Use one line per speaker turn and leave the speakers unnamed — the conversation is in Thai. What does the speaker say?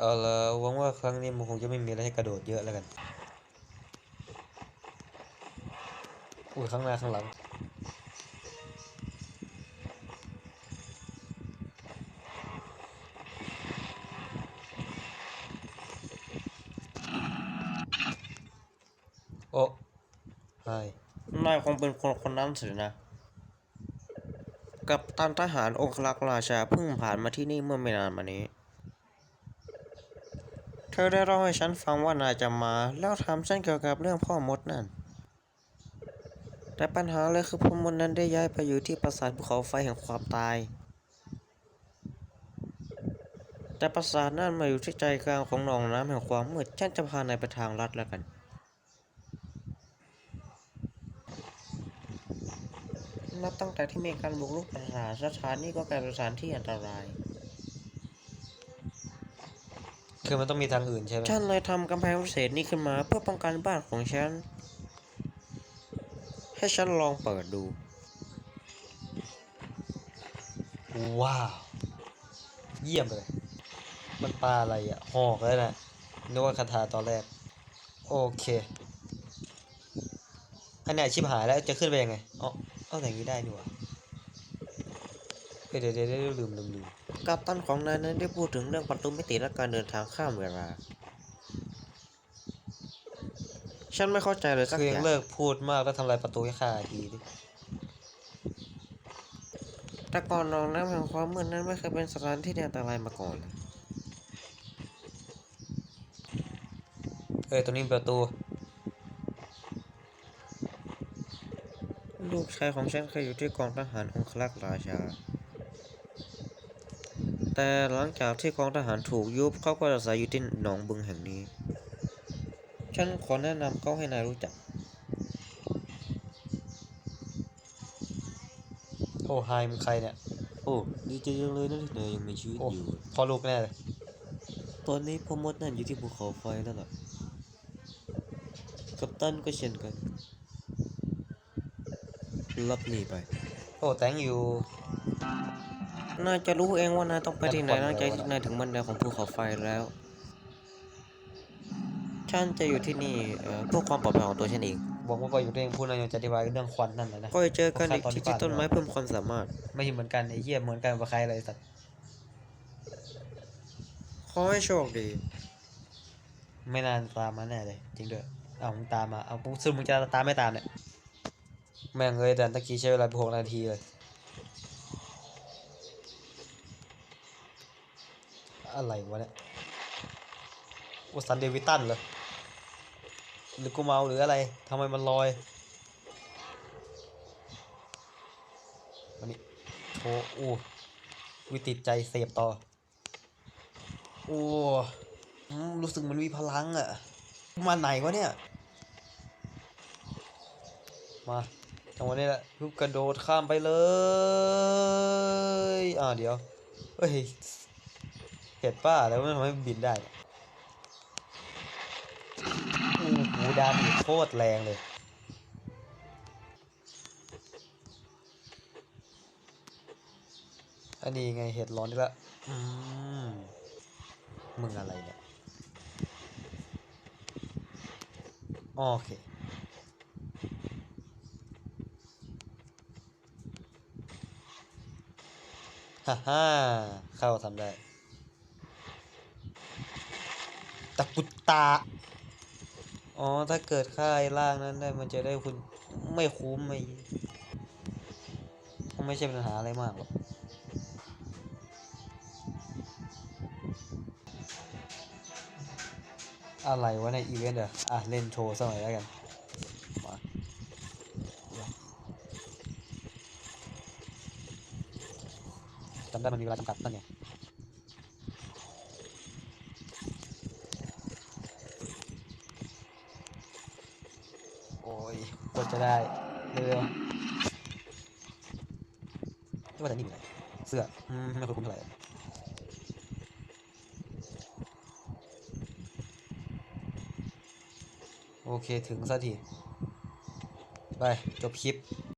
เอาละหวังว่าครั้งนี้มันคงจะไม่มีอะไรให้กระโดดเยอะแล้วกัน อุ้ยข้างหน้าข้างหลัง โอ้ไฮ
นายคงเป็นคนคนนั้นสินะ กับตันทหารองครักษ์ราชาเพิ่งผ่านมาที่นี่เมื่อไม่นานมานี้ ธอได้เล่าให้ฉันฟังว่านายจะมา แล้วถามฉันเกี่ยวกับเรื่องพ่อมดนั่น แต่ปัญหาเลยคือพ่อมดนั้นได้ย้ายไปอยู่ที่ปราสาทภูเขาไฟแห่งความตาย แต่ปราสาทนั่นมาอยู่ที่ใจกลางของหนองน้ำแห่งความมืด ฉันจะพานายไปทางลัดแล้วกัน นับตั้งแต่ที่มีการบุกรุกปราสาทสถานนี้ก็กลายเป็นสถานที่อันตราย
คือมันต้องมีทางอื่นใช่ไหม
ฉันเลยทำกำแพงพิเศษนี้ขึ้นมา เพื่อป้องกันบ้านของฉัน ให้ฉันลองเปิดดู
ว้าว เยี่ยมเลย มันปลาอะไรอะหอกแล้วนะนึกว่าคาถาตอนแรก โอเค อันไหนชิบหายแล้วจะขึ้นไปยังไงอ๋อเอาอย่างนี้ได้นี่หว่า เอ้ยเดี๋ยวเดี๋ยวเดี๋ยวลืมลืมลืม
กัปตันของนายนั้นได้พูดถึงเรื่องประตูมิติและการเดินทางข้ามเวลา ฉันไม่เข้าใจเลยสัก
คือ
อ
ยัง
ย่าง
เลิกพูดมากแล้วทำลายประตูให้ข้าทีดิ
แต่ก่อนหนองน้ำแห่งความมืดนั้นไม่เคยเป็นสถานที่ที่อันตรายมาก่อนเลย
เอ้ยตรงนี้มีประตู
ลูกชายของฉันเคยอยู่ที่กองทหารองครักษ์ราชา แต่หลังจากที่กองทหารถูกยุบเขาก็อาศัยอยู่ที่หนองบึงแห่งนี้ ฉันขอแนะนำเขาให้นายรู้จัก
โอ้ไฮมึงใครเนี่ย
โอ้ ดีใจจังเลยนะที่นายยังมีชีวิต
โอ้
อยู่
พอลูกแน่เลย
ตอนนี้พ่อมดนั่นอยู่ที่ภูเขาไฟแล้วล่ะ กัปตันก็เช่นกัน รับนี่ไป
โอ้แตงอยู่
นายจะรู้เองว่านายต้องไปที่ไหนหลังจากที่นายถึงบันไดของภูเขาไฟแล้วฉันจะอยู่ที่นี่เอ่อเพื่อความปลอดภัยของตัวฉันเอง
บอกว่าไปอยู่เรื่องพูดนายยังจะอธิบายเรื่องควันนั่นแหละนะ
ก็เจอกันอีกที่ที่ต้นไม้เพิ่มความสามารถ
ไม่เหมือนกันไอ้เหี้ยเหมือนกันกับใครเลยสัตว์
ขอให้โชคดี
ไม่นานตามมาแน่เลย จริงด้วยเอามึงตามมาเอาปุ๊บซึ่งมึงจะตามไม่ตามเนี่ยแม่งเลยแต่ตะกี้ใช้เวลาไปหกนาทีเลย อะไรวะเนี่ยโอซันเดวิตันเหรอ หรือกูเมาหรืออะไรทำไมมันลอยมันนี่โถโอ้วิติดใจเสพต่อ โอ้รู้สึกมันมีพลังอะมาไหนวะเนี่ย มาจังหวะนี้แหละรูปกระโดดข้ามไปเลย อ่าเดี๋ยว เฮ้ย เห็ดป้าแล้วมันทำให้บินได้โอ้โหดาเมจโคตรแรงเลย อันนี้ไงเห็ดร้อนนี่ละมึงอะไรเนี่ย โอเคฮ่าฮ่าเข้าทำได้ ตะปุตตา อ๋อ ถ้าเกิดค่ายล่างนั้นได้มันจะได้คุณไม่คุ้มไม่คงไม่ใช่ปัญหาอะไรมากหรอกอะไรวะในอีเวนต์เหรออะ เล่นโชว์สมัยแล้วกันมาจำได้มันมีเวลาจำกัดนั่นไง ยกว่าจะได้เร็วๆไม่ว่าแต่นี่มีอะไรเสื้ออืมไม่ค่อยคุ้มเท่าไหร่โอเคถึงสักที ไป จบคลิป